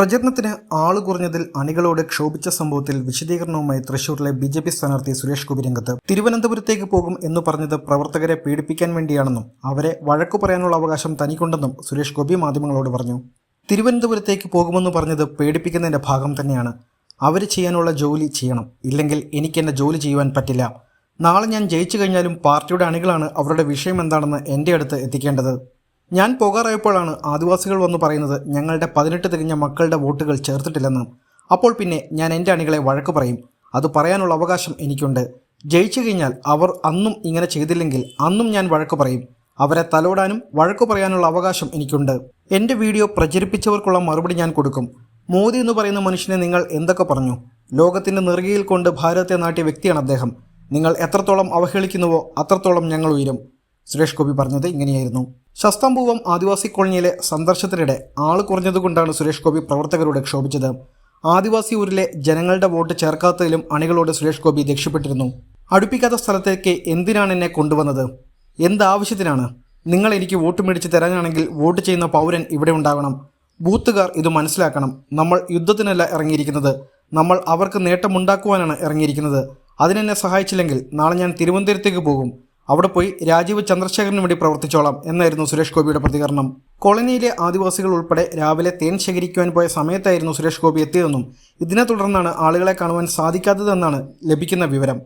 പ്രചരണത്തിന് ആൾ കുറഞ്ഞതിൽ അണികളോട് ക്ഷോഭിച്ച സംഭവത്തിൽ വിശദീകരണവുമായി തൃശൂരിലെ ബി ജെ പി സ്ഥാനാർത്ഥി സുരേഷ് ഗോപി രംഗത്ത്. തിരുവനന്തപുരത്തേക്ക് പോകും എന്ന് പറഞ്ഞത് പ്രവർത്തകരെ പീഡിപ്പിക്കാൻ വേണ്ടിയാണെന്നും അവരെ വഴക്കു പറയാനുള്ള അവകാശം തനിക്കുണ്ടെന്നും സുരേഷ് ഗോപി മാധ്യമങ്ങളോട് പറഞ്ഞു. തിരുവനന്തപുരത്തേക്ക് പോകുമെന്ന് പറഞ്ഞത് പേടിപ്പിക്കുന്നതിന്റെ ഭാഗം തന്നെയാണ്. അവർ ചെയ്യാനുള്ള ജോലി ചെയ്യണം. ഇല്ലെങ്കിൽ എനിക്ക് എന്റെ ജോലി ചെയ്യുവാൻ പറ്റില്ല. നാളെ ഞാൻ ജയിച്ചു കഴിഞ്ഞാലും പാർട്ടിയുടെ അണികളാണ് അവരുടെ വിഷയം എന്താണെന്ന് എന്റെ അടുത്ത് എത്തിക്കേണ്ടത്. ഞാൻ പോകാറായപ്പോഴാണ് ആദിവാസികൾ വന്ന് പറയുന്നത് ഞങ്ങളുടെ പതിനെട്ട് തികഞ്ഞ മക്കളുടെ വോട്ടുകൾ ചേർത്തിട്ടില്ലെന്ന്. അപ്പോൾ പിന്നെ ഞാൻ എന്റെ അണികളെ വഴക്ക് പറയും. അത് പറയാനുള്ള അവകാശം എനിക്കുണ്ട്. ജയിച്ചു കഴിഞ്ഞാൽ അവർ അന്നും ഇങ്ങനെ ചെയ്തില്ലെങ്കിൽ അന്നും ഞാൻ വഴക്ക് പറയും. അവരെ തലോടാനും വഴക്ക് പറയാനുള്ള അവകാശം എനിക്കുണ്ട്. എന്റെ വീഡിയോ പ്രചരിപ്പിച്ചവർക്കുള്ള മറുപടി ഞാൻ കൊടുക്കും. മോദി എന്ന് പറയുന്ന മനുഷ്യനെ നിങ്ങൾ എന്തൊക്കെ പറഞ്ഞു? ലോകത്തിന്റെ നെറുകയിൽ കൊണ്ട് ഭാരതത്തെ നാട്ടിയ വ്യക്തിയാണ് അദ്ദേഹം. നിങ്ങൾ എത്രത്തോളം അവഹേളിക്കുന്നുവോ അത്രത്തോളം ഞങ്ങൾ ഉയരും. സുരേഷ് ഗോപി പറഞ്ഞത് ഇങ്ങനെയായിരുന്നു. ശസ്താംപൂവം ആദിവാസി കോളനിയിലെ സന്ദർശനത്തിനിടെ ആൾ കുറഞ്ഞതുകൊണ്ടാണ് സുരേഷ് ഗോപി പ്രവർത്തകരോട് ക്ഷോഭിച്ചത്. ആദിവാസി ഊരിലെ ജനങ്ങളുടെ വോട്ട് ചേർക്കാത്തതിലും അണികളോട് സുരേഷ് ഗോപി രക്ഷപ്പെട്ടിരുന്നു അടുപ്പിക്കാത്ത സ്ഥലത്തേക്ക് എന്തിനാണ് എന്നെ കൊണ്ടുവന്നത്? എന്താവശ്യത്തിനാണ്? നിങ്ങൾ എനിക്ക് വോട്ട് മേടിച്ച് തരാനാണെങ്കിൽ വോട്ട് ചെയ്യുന്ന പൗരൻ ഇവിടെ ഉണ്ടാകണം. ബൂത്തുകാർ ഇത് മനസ്സിലാക്കണം. നമ്മൾ യുദ്ധത്തിനല്ല ഇറങ്ങിയിരിക്കുന്നത്. നമ്മൾ അവർക്ക് നേട്ടമുണ്ടാക്കുവാനാണ് ഇറങ്ങിയിരിക്കുന്നത്. അതിനെന്നെ സഹായിച്ചില്ലെങ്കിൽ നാളെ ഞാൻ തിരുവനന്തപുരത്തേക്ക് പോകും. അവിടെ പോയി രാജീവ് ചന്ദ്രശേഖരന് വേണ്ടി പ്രവർത്തിച്ചോളാം എന്നായിരുന്നു സുരേഷ് ഗോപിയുടെ പ്രതികരണം. കോളനിയിലെ ആദിവാസികൾ ഉൾപ്പെടെ രാവിലെ തേൻ ശേഖരിക്കുവാൻ പോയ സമയത്തായിരുന്നു സുരേഷ് ഗോപി എത്തിയതെന്നും ഇതിനെ തുടർന്നാണ് ആളുകളെ കാണുവാൻ സാധിക്കാത്തതെന്നാണ് ലഭിക്കുന്ന വിവരം.